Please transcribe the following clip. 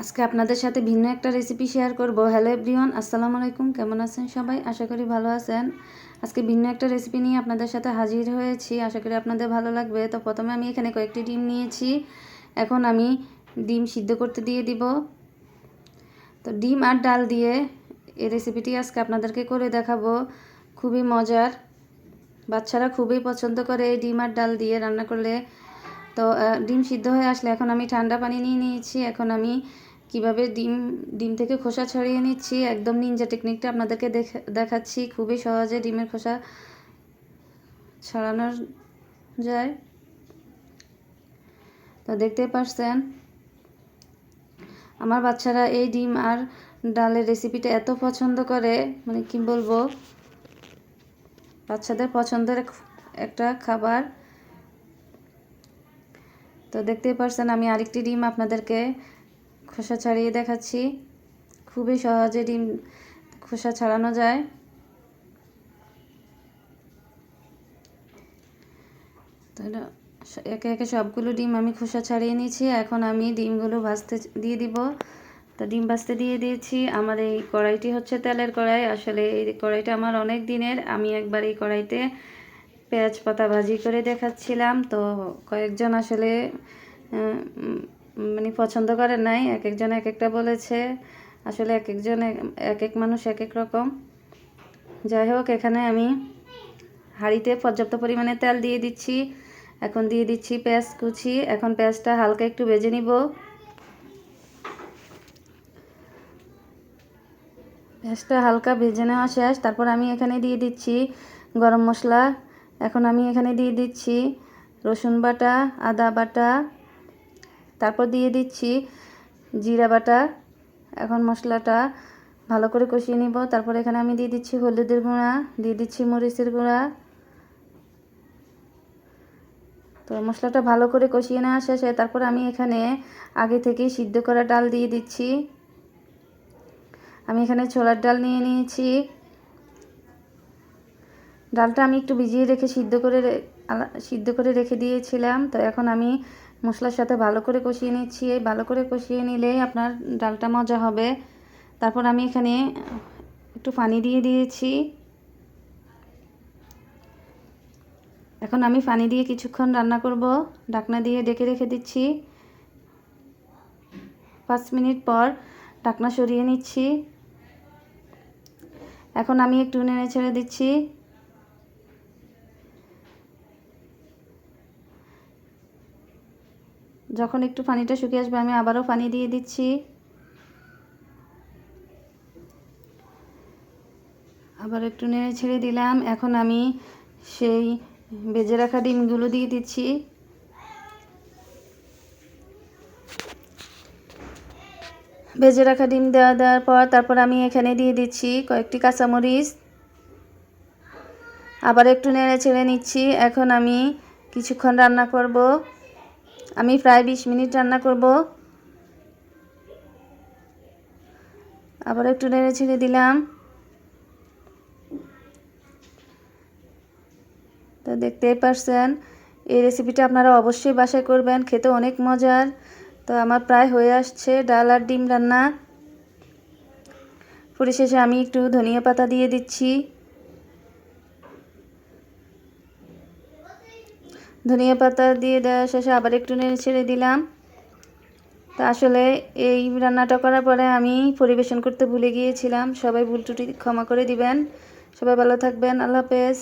আজকে আপনাদের সাথে ভিন্ন একটা রেসিপি শেয়ার করব। হ্যালো এভরিওয়ান আসসালামু আলাইকুম, কেমন আছেন সবাই? আশা করি ভালো আছেন। আজকে ভিন্ন একটা রেসিপি নিয়ে আপনাদের সাথে হাজির হয়েছি, আশা করি আপনাদের ভালো লাগবে। তো প্রথমে আমি এখানে কয়েকটি ডিম নিয়েছি। এখন আমি ডিম সিদ্ধ করতে দিয়ে দিব। তো ডিম আর ডাল দিয়ে এই রেসিপিটি আজকে আপনাদেরকে করে দেখাবো। খুবই মজার। বাচ্চারা খুবই পছন্দ করে এই ডিম আর ডাল দিয়ে রান্না করলে। তো ডিম সিদ্ধ হয়ে আসলে এখন আমি ঠান্ডা পানি নিয়ে নিয়েছি। এখন আমি কীভাবে ডিম ডিম থেকে খোসা ছড়িয়ে নিচ্ছি, একদম নিনজা টেকনিকটা আপনাদেরকে দেখ- দেখাচ্ছি। খুবই সহজে ডিমের খোসা ছড়ানো যায়। তো দেখতে পারছেন। আমার বাচ্চারা এই ডিম আর ডালের রেসিপিটা এত পছন্দ করে মানে কি বলব? বাচ্চাদের পছন্দের একটা খাবার। তো দেখতেই পারছেন, আমি আরেকটি ডিম আপনাদেরকে খোসা ছাড়িয়ে দেখাচ্ছি। খুবই সহজে ডিম খোসা ছাড়ানো যায়। একে একে সবগুলো ডিম আমি খোসা ছাড়িয়ে নিয়েছি। এখন আমি ডিমগুলো ভাজতে দিয়ে দিব। তো ডিম ভাজতে দিয়ে দিয়েছি। আমার এই কড়াইটি হচ্ছে তেলের কড়াই। আসলে এই কড়াইটা আমার অনেক দিনের। আমি একবার এই কড়াইতে পেঁয়াজ পাতা ভাজি করে দেখাচ্ছিলাম। তো কয়েকজন আসলে মানে পছন্দ করে নাই। এক একজন এক একটা বলেছে। আসলে এক একজন এক- এক মানুষ এক এক রকম। যাই হোক, এখানে আমি হাঁড়িতে পর্যাপ্ত পরিমাণে তেল দিয়ে দিচ্ছি। এখন দিয়ে দিচ্ছি পেঁয়াজ কুচি। এখন পেঁয়াজটা হালকা একটু ভেজে নিব। পেঁয়াজটা হালকা ভেজে নেওয়া শেষ। তারপর আমি এখানে দিয়ে দিচ্ছি গরম মশলা। এখন আমি এখানে দিয়ে দিচ্ছি রসুন বাটা, আদা বাটা, তারপর দিয়ে দিচ্ছি জিরা বাটা। এখন মশলাটা ভালো করে কষিয়ে নিব। তারপর এখানে আমি দিয়ে দিচ্ছি হলুদের গুঁড়া, দিয়ে দিচ্ছি মরিচের গুঁড়া। তো মশলাটা ভালো করে কষিয়ে নেওয়া শেষে তারপর আমি এখানে আগে থেকেই সিদ্ধ করা ডাল দিয়ে দিচ্ছি। আমি এখানে ছোলার ডাল নিয়ে নিয়েছি। ডালটা আমি একটু ভিজিয়ে রেখে সিদ্ধ করে সিদ্ধ করে রেখে দিয়েছিলাম। তো এখন আমি মশলার সাথে ভালো করে কষিয়ে নিচ্ছি। ভালো করে কষিয়ে নিলে আপনার ডালটা মজা হবে। তারপর আমি এখানে একটু পানি দিয়ে দিয়েছি। এখন আমি পানি দিয়ে কিছুক্ষণ রান্না করব। ঢাকনা দিয়ে ডেকে রেখে দিচ্ছি। পাঁচ মিনিট পর ঢাকনা সরিয়ে নিচ্ছি। এখন আমি একটু নেড়ে ছেড়ে দিচ্ছি। যখন একটু পানিটা শুকিয়ে আসবে, আমি আবারও পানি দিয়ে দিচ্ছি। আবার একটু নেড়ে ছেড়ে দিলাম। এখন আমি সেই ভেজে রাখা ডিমগুলো দিয়ে দিচ্ছি। ভেজে রাখা ডিম দেওয়া দেওয়ার পর তারপর আমি এখানে দিয়ে দিচ্ছি কয়েকটি কাঁচামরিচ। আবার একটু নেড়ে ছেড়ে নিচ্ছি। এখন আমি কিছুক্ষণ রান্না করব। আমি প্রায় বিশ মিনিট রান্না করব। আবার একটু নেড়ে ছেড়ে দিলাম। তো দেখতেই পারছেন, এই রেসিপিটা আপনারা অবশ্যই বাসায় করবেন, খেতে অনেক মজার। তো আমার প্রায় হয়ে আসছে ডাল আর ডিম রান্না। পরিশেষে আমি একটু ধনিয়া পাতা দিয়ে দিচ্ছি। ধনিয়া পাতা দিয়ে দেওয়া শেষে আবার একটু নেড়ে ছেড়ে দিলাম। তা আসলে এই রান্নাটা করার পরে আমি পরিবেশন করতে ভুলে গিয়েছিলাম। সবাই ভুল ত্রুটি ক্ষমা করে দিবেন। সবাই ভালো থাকবেন। আল্লাহ হাফেজ।